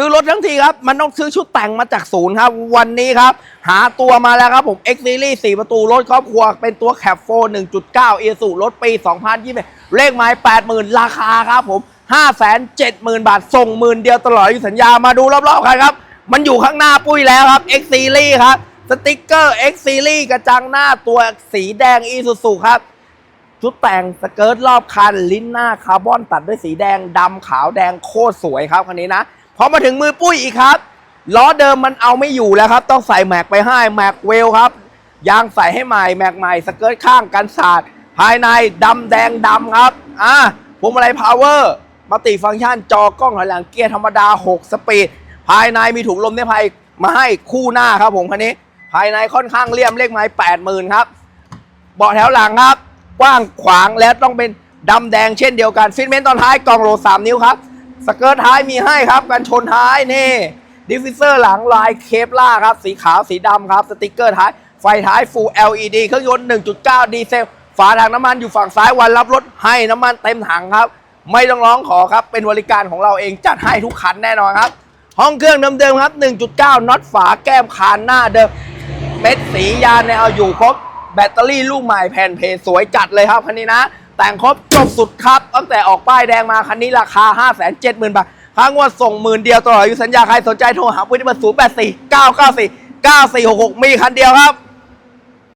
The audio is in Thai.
ซื้อรถทั้งทีครับ มันต้องซื้อชุดแต่งมาจากศูนย์ครับ วันนี้ครับ หาตัวมาแล้วครับผม X Series 4 ประตูรถครอบครัว เป็นตัวแคปโฟ1.9เอซูรถปี 2020 เลขไม้80,000 ราคาครับผม 570,000 บาท ส่งหมื่นเดียวตลอดอายุสัญญามาดูรอบๆกันครับ มันอยู่ข้างหน้าปุ้ยแล้วครับ X Series ครับสติกเกอร์ X Series กระจังหน้าตัวสีแดง Isuzu ครับชุดแต่งสเกิร์ตรอบคัน ลิ้นหน้าคาร์บอนตัดด้วยสีแดงดำขาวแดงโคตรสวยครับคันนี้นะ พอมาถึงมือปุ้ยอีกครับล้อเดิมมันเอาไม่อยู่แล้วครับ ต้องใส่แม็กไปให้แม็กเวลครับยางใส่ให้ใหม่แม็กใหม่สเกิร์ตข้างกันสาดภายในดำแดงดำครับอ่าพวงมาลัยพาวเวอร์มัลติฟังก์ชันจอกล้องถอยหลังเกียร์ธรรมดา 6 สปีด ภายในมีถุงลมนิรภัยมาให้คู่หน้าครับผมคันนี้ ภายในค่อนข้างเลี่ยมเลขไม้80,000ครับเบาะแถวหลังครับ กว้างขวางและต้องเป็นดำแดงเช่นเดียวกันฟิตเมนต์ตอนท้ายกล่องโล3นิ้วครับ สเกิร์ตท้ายมีให้ครับกันชนท้ายนี่ดิฟฟิเซอร์หลังลายเคปล่าครับ สีขาวสีดำครับ สติกเกอร์ท้าย ไฟท้าย Full LED เครื่องยนต์ 1.9 ดีเซล ฝาถังน้ำมันอยู่ฝั่งซ้ายวันรับรถให้น้ำมันเต็มถังครับ ไม่ต้องร้องขอครับ เป็นบริการของเราเองจัดให้ทุกคันแน่นอนครับ ห้องเครื่องเดิมๆครับ 1.9 น็อตฝาแก้มคานหน้าเดิม เม็ดสียานเนี่ยเอาอยู่ครบ แบตเตอรี่ลูกใหม่แผ่นเพจสวยจัดเลยครับคันนี้นะ แต่งครบจบสุดครับ ตั้งแต่ออกป้ายแดงมาคันนี้ราคา 5 7 0 0 0 0 บาทค่างวดส่งหมื่นเดียวตลอดอายุสัญญาใครสนใจโทรหาผู้ที่เบอร์0 8 4 9 9 4 9 4 6 6มีคันเดียวครับ